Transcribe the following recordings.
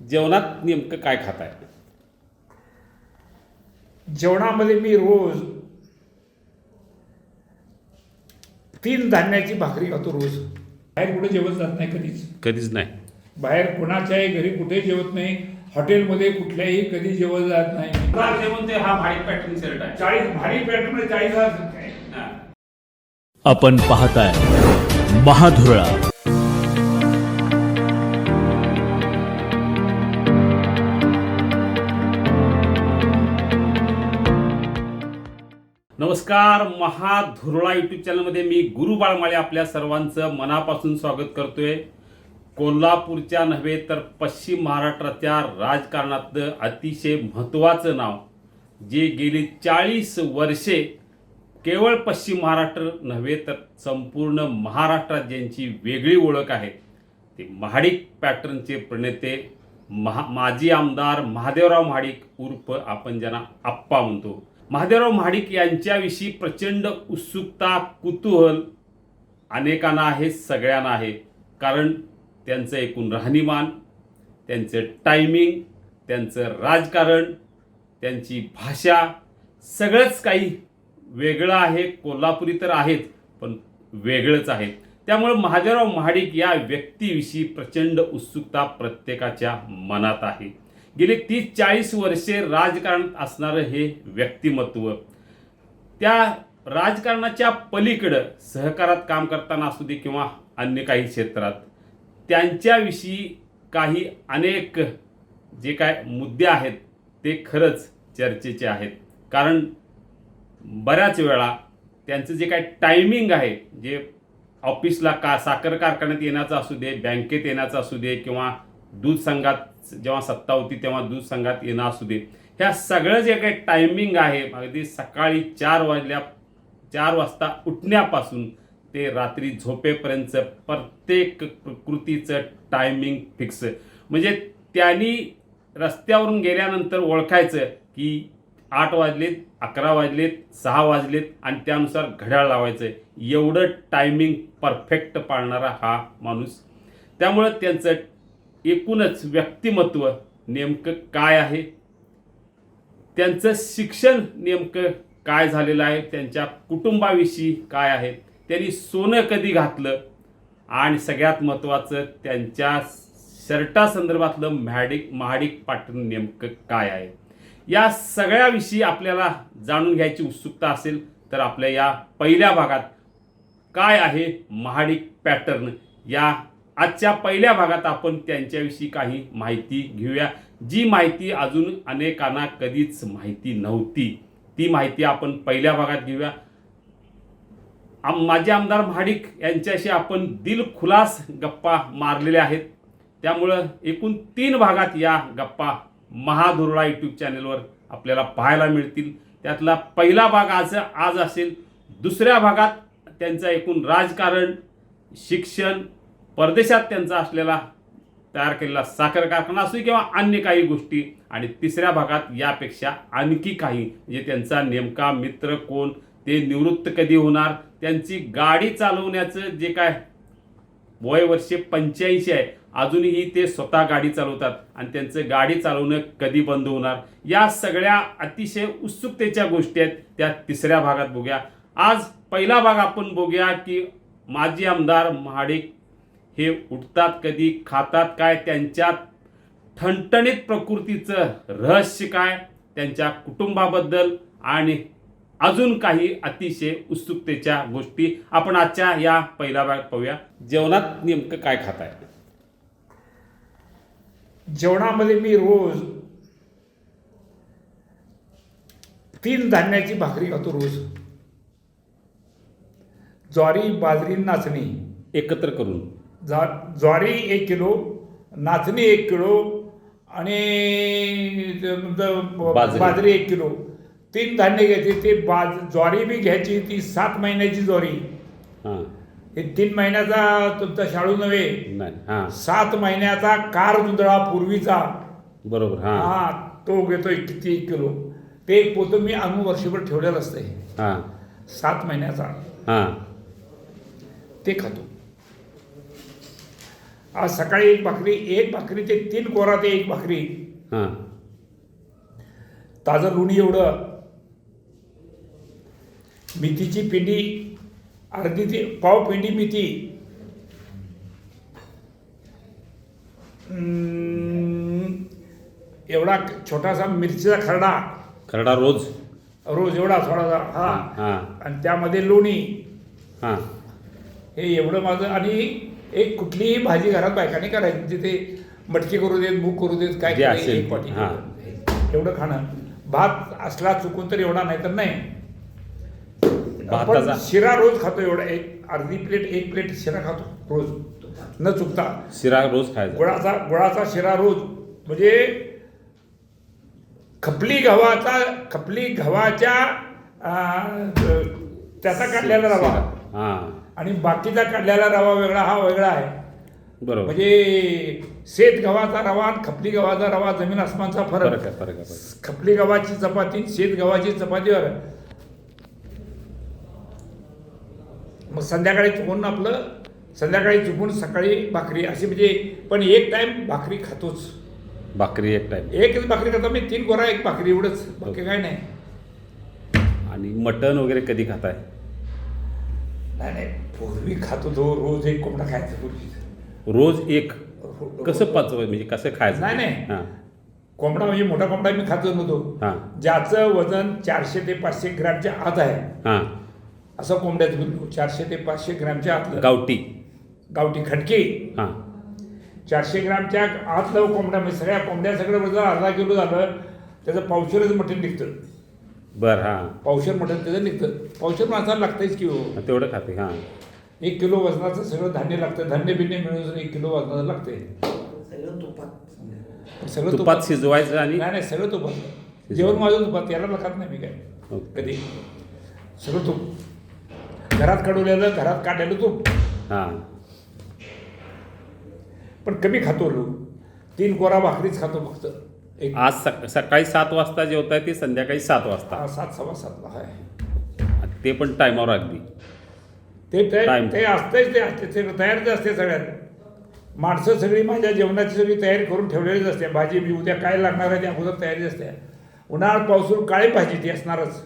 जेवणात नेमकं काय खाताय? जेवणामध्ये मी रोज तीन धान्याची भाकरी खातो रोज. बाहेर कुठे जेवत जात नाही कधीच. कधीच नाही. बाहेर कुणाच्याही घरी कुठे जेवत नाही. हॉटेलमध्ये कुठल्याही कधी जेवत जात नाही. जेवण ते हा भारी पॅटर्न शर्ट आहे. चाळीस भारी पॅटर्न चाळीस हजार आहे. आपण पाहताय महाधुरळा नमस्कार महाधुरळा युट्यूब चॅनलमध्ये मी गुरु बाळमाळे आपल्या सर्वांचं मनापासून स्वागत करतोय. कोल्हापूरच्या नव्हे तर पश्चिम महाराष्ट्राच्या राजकारणातलं अतिशय महत्त्वाचं नाव जे गेली चाळीस वर्षे केवळ पश्चिम महाराष्ट्र नव्हे तर संपूर्ण महाराष्ट्रात ज्यांची वेगळी ओळख आहे. ते महाडिक पॅटर्नचे प्रणेते महा माजी आमदार महादेवराव महाडिक उर्फ आपण ज्यांना आप्पा म्हणतो. महादेवराव महाडिक यांच्याविषयी प्रचंड उत्सुकता कुतूहल अनेकांना आहे सगळ्यांना आहे. कारण त्यांचं एकूण राहणीमान त्यांचं टायमिंग त्यांचं राजकारण त्यांची भाषा सगळंच काही वेगळं आहे. कोल्हापुरी तर आहेत पण वेगळंच आहे. त्यामुळं महादेवराव महाडिक या व्यक्तीविषयी प्रचंड उत्सुकता प्रत्येकाच्या मनात आहे. गेली तीस चाळीस वर्षे राजकारणात असणारं हे व्यक्तिमत्व. त्या राजकारणाच्या पलीकडं सहकारात काम करताना असू दे किंवा अन्य काही क्षेत्रात त्यांच्याविषयी काही अनेक जे काय मुद्दे आहेत ते खरंच चर्चेचे आहेत. कारण बऱ्याच वेळा त्यांचं जे काय टायमिंग आहे जे ऑफिसला का साखर कारखान्यात येण्याचं असू दे बँकेत येण्याचं असू दे किंवा दूध संघात जेव्हा सत्ता होती तेव्हा दूध संघात येणं असू दे. ह्या सगळं जे काही टायमिंग आहे अगदी सकाळी चार वाजल्या चार वाजता उठण्यापासून ते रात्री झोपेपर्यंतचं प्रत्येक कृतीचं टायमिंग फिक्स म्हणजे त्यांनी रस्त्यावरून गेल्यानंतर ओळखायचं की आठ वाजलेत अकरा वाजलेत सहा वाजलेत आणि त्यानुसार घड्याळ लावायचं. एवढं टायमिंग परफेक्ट पाळणारा हा माणूस. त्यामुळं त्यांचं एकूणच व्यक्तिमत्व नेमकं काय आहे? त्यांचं शिक्षण नेमकं काय झालेलं आहे? त्यांच्या कुटुंबाविषयी काय आहे? त्यांनी सोनं कधी घातलं? आणि सगळ्यात महत्त्वाचं त्यांच्या शर्टासंदर्भातलं महाडिक महाडिक पाटण नेमकं काय आहे? या सगळ्याविषयी आपल्याला जाणून घ्यायची उत्सुकता असेल तर आपल्या या पहिल्या भागात काय आहे महाडिक पॅटर्न या आजच्या पहिल्या भागात आपण त्यांच्याविषयी काही माहिती घेऊया. जी माहिती अजून अनेकांना कधीच माहिती नव्हती. ती माहिती आपण पहिल्या भागात घेऊया. आम माजी आमदार महाडिक यांच्याशी आपण दिलखुलास गप्पा मारलेल्या आहेत. त्यामुळं एकूण तीन भागात या गप्पा महाधुरळा यूट्यूब चॅनेलवर आपल्याला पाहायला मिळतील. त्यातला पहिला भाग आज आज असेल. दुसऱ्या भागात त्यांचं एकूण राजकारण शिक्षण परदेशात त्यांचा असलेला तयार केलेला साखर कारखाना असू किंवा अन्य काही गोष्टी आणि तिसऱ्या भागात यापेक्षा आणखी काही म्हणजे त्यांचा नेमका मित्र कोण ते निवृत्त कधी होणार त्यांची गाडी चालवण्याचं जे काय वय वर्षे पंच्याऐंशी आहे अजूनही ते स्वतः गाडी चालवतात आणि त्यांचं गाडी चालवणं कधी बंद होणार या सगळ्या अतिशय उत्सुकतेच्या गोष्टी आहेत त्या तिसऱ्या भागात बघूया. आज पहिला भाग आपण बघूया की माजी आमदार महाडिक हे उठतात कधी खातात काय त्यांच्या ठणठणीत प्रकृतीचं रहस्य काय त्यांच्या कुटुंबाबद्दल आणि अजून काही अतिशय उत्सुकतेच्या गोष्टी आपण आजच्या या पहिल्या भागात पाहूया. जेवणात नेमकं काय खाताय? जेवणामध्ये मी रोज तीन धान्याची भाकरी खातो रोज. ज्वारी बाजरी नाचणी. एकत्र करून. जा ज्वारी एक किलो नाचणी एक किलो आणि बाजरी. बाजरी एक किलो. तीन धान्य घ्यायचे ते बाज ज्वारी बी घ्यायची ती सात महिन्याची ज्वारी. हां. हे तीन महिन्याचा तुमचा शाळू नव्हे. नाही हां. सात महिन्याचा कार दुधळा पूर्वीचा. बरोबर हां. हा तो घेतोय किती एक किलो. ते एक पोतं मी आणून वर्षभर ठेवलेलं असतंय. हां. सात महिन्याचा. हां. ते खातो. आज सकाळी एक भाकरी एक भाकरी ते तीन कोरा ते एक भाकरी. हां. ताजं लोणी एवढं. मेथीची पिंडी अर्धी ती पाव पिंडी मेथी. एवढा छोटासा मिरचीचा खरडा. खरडा रोज? रोज एवढा थोडासा हा. हां. आणि त्यामध्ये लोणी. हां. हे एवढं माझं आणि एक कुठलीही भाजी घरात बायकांनी करायची जिथे मटकी करू देत मूग करू देत काय जे असेल. एक वाटी हां. एवढं खाणं. भात असला चुकून तर एवढा नाही तर नाही. आपण भाताचा. शिरा रोज खातो एवढा एक अर्धी प्लेट एक प्लेट शिरा खातो रोज. न चुकता. शिरा रोज खायचा. गुळाचा गुळाचा शिरा रोज. म्हणजे खपली गव्हाचा खपली गव्हाच्या अं, त्याचा काढलेला रवा. हां. आणि बाकीचा काढलेला रवा वेगळा हा वेगळा आहे. बरोबर. म्हणजे शेत गव्हाचा रवा आणि खपली गव्हाचा रवा जमीन आसमानचा फरक. फरक आहे फरक आहे फरक आहे. खपली गव्हाची चपाती शेत गव्हाची चपातीवर मग संध्याकाळी चुकून आपलं संध्याकाळी चुकून सकाळी भाकरी. अशी म्हणजे पण एक टाइम भाकरी खातोच. भाकरी एक टाईम एकच भाकरी खातो मी तीन गोरा एक भाकरी एवढंच. बाकी काय नाही. आणि मटण वगैरे कधी खाताय नाही नाही. पूर्वी खातो तो रोज एक कोंबडा खायचा पूर्वी रोज एक? रो- कसं पचवाय म्हणजे कसं खायचं? नाही, नाही. हां. कोंबडा म्हणजे मोठा कोंबडा मी खातो नव्हतो. हां. ज्याचं वजन चारशे ते पाचशे ग्रॅमच्या आत आहे. हां. असं कोंबड्याचं चारशे ते पाचशे ग्रॅमच्या आतलं. गावठी. गावठी खटकी. हां. चारशे ग्रॅमच्या आतलं कोंबड्या म्हणजे सगळ्या कोंबड्या सगळं वजन अर्धा किलो झालं. त्याचं पावशेरच मटण निघतं. बरं हां. पावशेर मटण त्याचं निघतं. पावशेर माणसाला लागतंच की हो. तेवढं खाते हां. एक किलो वजनाचं सगळं धान्य लागतं धान्य बिन्य मिळून एक किलो वजनाचं लागतंय. सगळं तुपात. शिजवायचं आणि नाही नाही सगळं तुपात. जेवण माझं तुपात. याला लक्षात नाही मी काय. ओके. कधी? सगळं तूप. घरात काढवलेलं घरात काढलेलं तूप. हां. पण कमी खातो लोक तीन कोरा भाकरीच खातो फक्त. एक आज सक सकाळी सात वाजता जेवताय ते संध्याकाळी सात वाजता. सात सव्वा सातला आहे ते पण टायमावर अगदी. ते ते Time. ते असतेच ते असते ते तयारच असते सगळ्यात. माणसं सगळी माझ्या जेवणाची सगळी तयारी करून ठेवलेलीच असते. भाजी बी उद्या काय लागणार आहे ते अगोदर तयारी असते. उन्हाळ्यात पावसून काळी भाजी ती असणारच.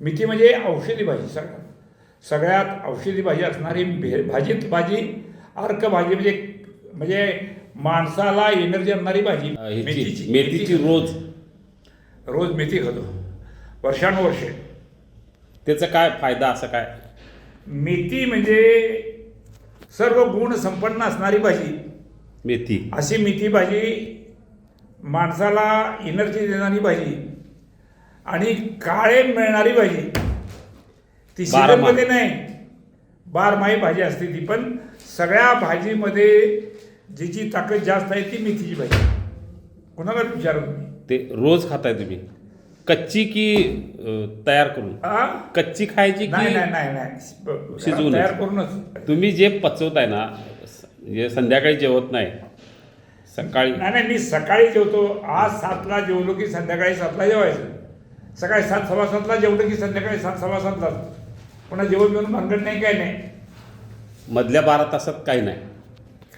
मेथी म्हणजे औषधी भाजी सगळ्यात. सगळ्यात औषधी भाजी असणारी भे भाजीत भाजी अर्क भाजी म्हणजे म्हणजे माणसाला एनर्जी आणणारी भाजी. ह्याची मेथीची. रोज. रोज मेथी खातो. वर्षानुवर्षे. त्याचा काय फायदा असं काय? मेथी म्हणजे सर्व गुण संपन्न असणारी भाजी. मेथी. अशी मेथी भाजी माणसाला एनर्जी देणारी भाजी आणि काळे मिळणारी भाजी. ती. सीझनमध्ये नाही बारमाही भाजी असते ती पण सगळ्या भाजीमध्ये जिची ताकद जास्त आहे ती मेथीची भाजी कोणाला विचारू ते रोज खाताय तुम्ही. कच्ची की अ, तयार करून? आ? कच्ची खायची नाही की नाही नाही. नाही शिजवूनच. तयार करूनच. तुम्ही जे पचवताय ना स- म्हणजे संध्याकाळी जेवत नाही सकाळी नाही नाही मी सकाळी जेवतो. आज सातला जेवलो की संध्याकाळी सातला जेवायचं. सकाळी सात सव्वा सातला जेवलं की संध्याकाळी सात सव्वा सातला पुन्हा जेवण बिवून भानगड नाही काय नाही. मधल्या बारा तासात काही नाही.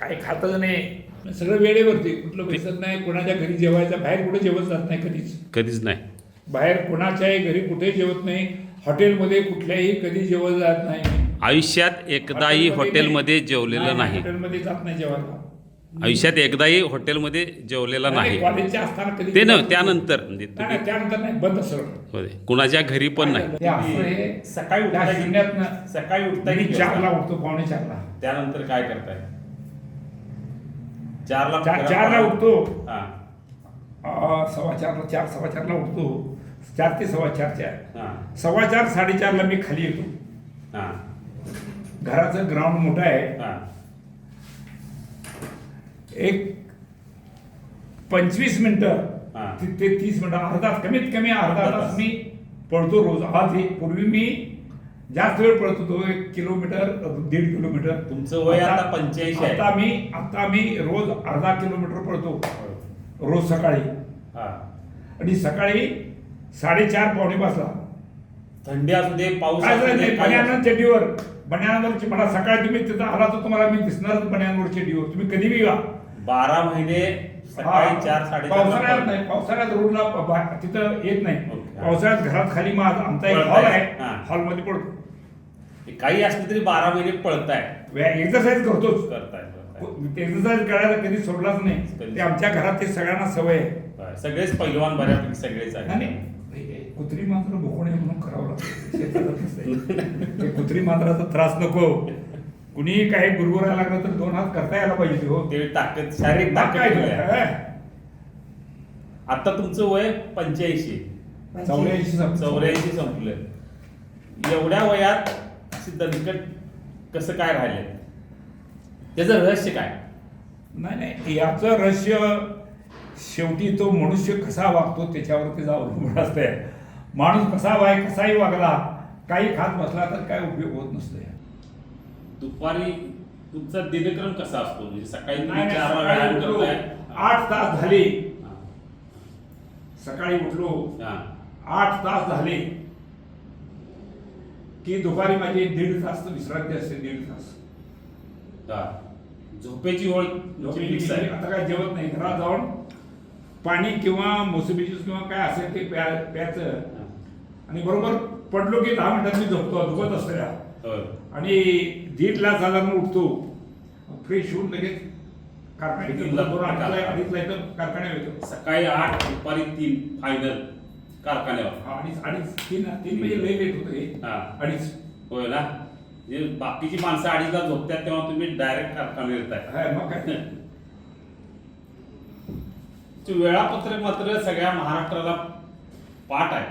काय खातच नाही. सगळं वेळेवरती. कुठलं भेटत नाही कोणाच्या घरी जेवायचं बाहेर कुठे जेवत जात नाही कधीच. कधीच नाही. बाहेर कोणाच्याही घरी कुठेही जेवत नाही हॉटेलमध्ये कुठल्याही कधी जेवत जात नाही. आयुष्यात एकदाही हॉटेलमध्ये जेवलेलं नाही हॉटेलमध्ये जात नाही जेवायला. आयुष्यात एकदाही हॉटेलमध्ये जेवलेला नाही कॉलेजच्या असताना कधी ते न त्यानंतर. म्हणजे नाही, तुम्ही नाही, त्यानंतर नाही बंद सगळं होय. कुणाच्या घरी पण नाही ते असं हे सकाळी त्या उठताय- शून्यातनं सकाळी की चारला उठतो पावणे चारला. त्यानंतर काय करताय? चारला चार चारला उठतो. हा. सव्वा चारला चार सव्वा चारला उठतो. चार ते सव्वा चारच्या हा. सव्वा चार साडेचारला मी खाली येतो. हा. घराचं ग्राउंड मोठं आहे. हा. एक पंचवीस मिनिटं हा. ते ते तीस मिनिटं अर्धा कमीत कमी अर्धा अर्धा तास तास. मी पळतो रोज. आज हे पूर्वी मी जास्त वेळ पळत होतो एक किलोमीटर दीड किलोमीटर. तुमचं वय आता 85 आहे. आता मी आता मी रोज अर्धा किलोमीटर पळतो. रोज सकाळी. हा. आणि सकाळी साडेचार पावणे पाचला. थंडी असू दे पाऊस काय असू दे झालं काही असू पाण्यानं चड्डीवर बन्यानवरची मला सकाळी तुम्ही तिथं आला तर तुम्हाला मी दिसणारच बन्यानवरची डिओ तुम्ही कधी बी या. बारा महिने सकाळी चार पावसाळ्यात साडेचार नाही. पावसाळ्यात रोडला तिथं येत नाही. पावसाळ्यात घरात खाली माझा आमचा एक. हॉल आहे. हॉलमध्ये पडतो काही असलं तरी बारा महिने पळताय एक्सरसाइज करतोच करताय. एक्सरसाइज करायला कधी सोडलाच नाही. ते आमच्या घरात ते सगळ्यांना सवय आहे. सगळेच पैलवान बऱ्यापैकी सगळेच आहेत कुत्री मात्र भोकणे म्हणून करावं लागतं आहे. ते कुत्री मात्राचा त्रास नको कुणीही काही गुरगुरायला लागलं तर दोन हात करता यायला पाहिजे ते, हो ते ताकद शारीरिक ताकद ते, आहे. हे? आता तुमचं वय पंच्याऐंशी चौऱ्याऐंशी. चौऱ्याऐंशी संपलं एवढ्या वयात अशी दणकट कसं काय राहिले त्याचं रहस्य काय? नाही नाही याचं रहस्य शेवटी तो मनुष्य कसा वागतो त्याच्यावरती अवलंबून असते माणूस कसा वाय कसाही वागला काही खात बसला तर काय उपयोग होत नसतो दुपारी तुमचा दिनक्रम कसा असतो? म्हणजे सकाळी आठ तास झाले. सकाळी उठलो. आठ तास झाले. की दुपारी माझी दीड तास विश्रांती असते दीड तास. झोपेची ओळ आता काय जेवत नाही घरात जाऊन पाणी किंवा मोसंबी ज्यूस किंवा काय असेल ते प्या प्यायचं. आणि बरोबर पडलो की दहा मिनिटात मी झोपतो दुखत असलेला. होय. आणि दीडला झाला मग उठतो. फ्रेश होऊन लगेच कारखान्यात अडीचला इथं कारखान्यात येतो. सकाळी आठ दुपारी तीन फायनल कारखान्यावर. अडीच अडीच तीन तीन म्हणजे लय लेट होतं हे. हा. अडीच होय ना? जे बाकीची माणसं अडीचला झोपतात तेव्हा तुम्ही डायरेक्ट कारखान्यावर येताय. मग काय? ते वेळापत्रक मात्र सगळ्या महाराष्ट्राला पाठ आहे.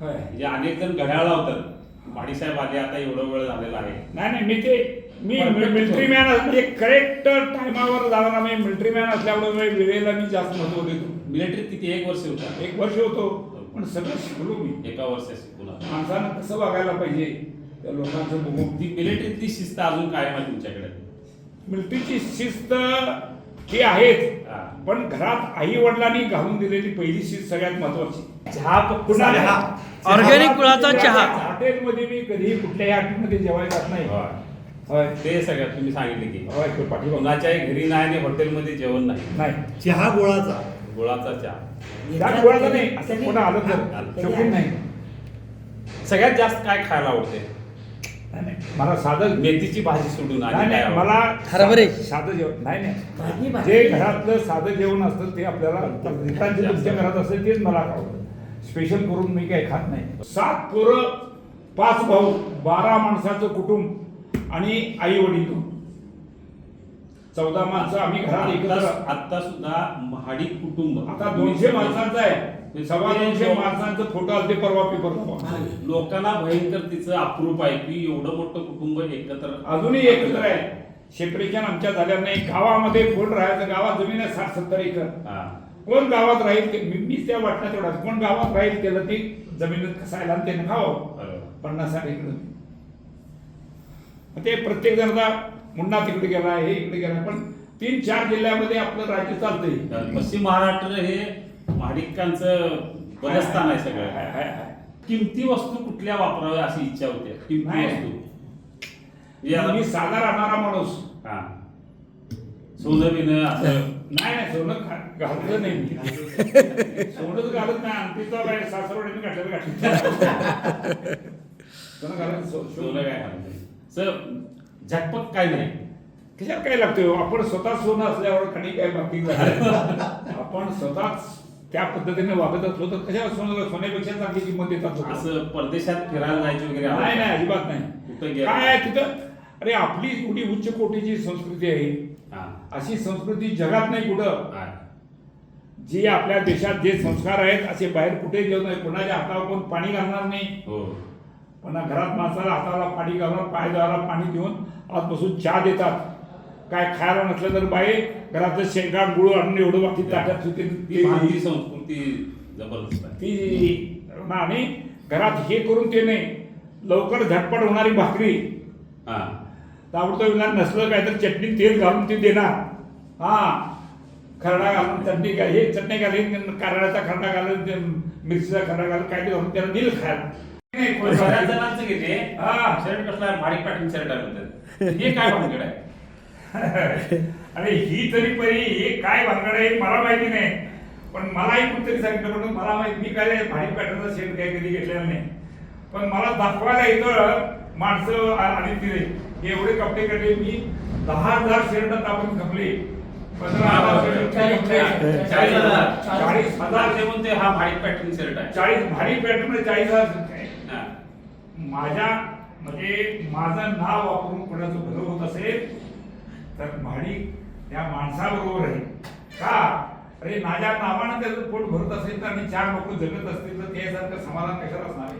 होय. म्हणजे अनेक जण घड्याळ लावतात. माडीसाहेब आले आता एवढं वेळ झालेला आहे. नाही नाही मी ते मी Perfect मिलिटरी होतो. मॅन म्हणजे करेक्ट टायमावर जाणार मी मिलिटरी मॅन असल्यामुळे मी वेळेला मी जास्त महत्त्व देतो. मिलिटरीत किती? एक वर्ष होता. एक वर्ष होतो. पण सगळं शिकलो मी. एका वर्षात शिकून आला. माणसानं कसं वागायला पाहिजे? त्या लोकांचं बघून. ती मिलिटरीतली शिस्त अजून कायम आहे तुमच्याकडे? मिलिटरीची शिस्त ही आहेच हा. पण घरात आई वडिलांनी घालून दिलेली पहिली शिस्त सगळ्यात महत्वाची. चहा पुन्हा चहा. चहा- Organic कुळाचा चहा. हॉटेलमध्ये मी कधीही कुठल्याही हॉटेलमध्ये जेवायला जात नाही. होय. होय. ते सगळं तुम्ही सांगितले की. होय तो. कोणाच्याही घरी नाही आणि हॉटेलमध्ये जेवण नाही. नाही. चहा गुळाचा. गुळाचा चहा. गोळाचं नाही असं कोणा आलं. तर. नाही. सगळ्यात जास्त काय खायला आवडते नाही, नाही. मला साधं मेथीची भाजी सोडून? मला. साधं जेवण नाही भाजी, नाही. भाजी. जे घरातलं साधं जेवण असतं ते आपल्याला तुमच्या घरात असेल तेच मला आवडतं. स्पेशल करून मी काही खात नाही. सात पोरं पाच भाऊ बारा माणसाचं कुटुंब आणि आई वडील चौदा माणसं आम्ही घरात एकत्र. आता सुद्धा महाडी कुटुंब. आता दोनशे माणसांचं आहे. सव्वा दोनशे माणसांचं फोटो आलते परवा पेपरला लोकांना भयंकर तिचं अप्रूप आहे की एवढं मोठं कुटुंब एकत्र अजूनही एकत्र आहे. सेपरेशन आमच्या झाल्या नाही. गावामध्ये कोण राहायचं? गावात जमीन आहे साठ सत्तर एकर. हा. कोण गावात राहील ते- मी मीच त्या वाटण्यात तेवढा कोण गावात राहील त्याला ती जमिनीत कसायला त्यानं खावं. पन्नास साठ एकर ते प्रत्येक जण आता मुन्ना तिकडे गेला हे इकडे गेला पण तीन चार जिल्ह्यामध्ये आपलं राज्य चालतंय. पश्चिम महाराष्ट्र हे महाडिकांचं बलस्थान आहे सगळं. किमती वस्तू कुठल्या वापराव्या अशी इच्छा होते? किमती. वस्तू. म्हणजे मी साधा राहणारा माणूस. हा. सोनं बिनं असं. नाही नाही सोनं घा- घातलं नाही मी. सोनंच घालत नाही. अंगठीचा बाहेर सासरवाडीने घातलेलं घातलं सोनं घालत सोनं सोनं काय घालत. सर झटपट काय नाही कशात काय लागतोय? आपण स्वतः सोनं असल्यावर खाली काय बाकी आपण स्वतःच त्या पद्धतीने वागत असलो तर कशा सोनं सोन्यापेक्षा चांगली किंमत देतात. असं परदेशात फिरायला जायचे वगैरे नाही? नाही अजिबात कुठं नाही गेलं? काय तिथं अरे आपली एवढी उच्च कोटीची संस्कृती आहे. अशी संस्कृती जगात नाही कुठं. जी आपल्या देशात जे संस्कार आहेत असे बाहेर कुठे जेवण नाही कोणाच्या हातावर कोण पाणी घालणार नाही हो पण घरात माणसाला हाताला पाणी घालून पाय द्वारा पाणी देऊन आजपासून चहा देतात. काय खायला नसलं तर बाई घरातलं शेंगा गुळ आणून एवढं बाकी ताट्यात होते ती संस्कृती जबरदस्त ती आणि घरात हे करून ते नाही. लवकर झटपट होणारी भाकरी. हा. ताबडतोब विधान नसलं काय तर चटणी तेल घालून ती देणार. हा. खरडा घालून चटणी घाल हे चटणी घालून कारळाचा खरडा घालून मिरचीचा खरडा घालून काय ते घालून त्याला दिलं खायला. बऱ्याच? जणांचं घेते हा. शर्ट कसला? आहे माडिक पॅटर्न शर्ट आहे म्हणतात. हे काय भानगड आहे? अरे ही तरी परी हे काय भानगड आहे? मला माहिती नाही. पण मलाही कुठतरी सांगितलं पण मला माहिती मी काय भारी पॅटर्नचा शर्ट काय कधी घेतलेला नाही. पण मला दाखवायला येतं माणसं आणि तिथे. एवढे कपडे काढले मी. दहा हजार शर्ट आपण खपले. पंधरा हजार चाळीस- हजार. चाळीस हजार हजार ते हा माडिक पॅटर्न शर्ट आहे. चाळीस भारी पॅटर्न चाळीस हजार. माझ्या म्हणजे माझं नाव वापरून कोणाचं भलं होत असेल तर म्हाडी त्या माणसाबरोबर आहे. का? अरे माझ्या नावानं त्याचं पोट भरत असेल तर आणि चार लोक जगत असतील तर त्यासारखं समाधान कशाला असणार आहे?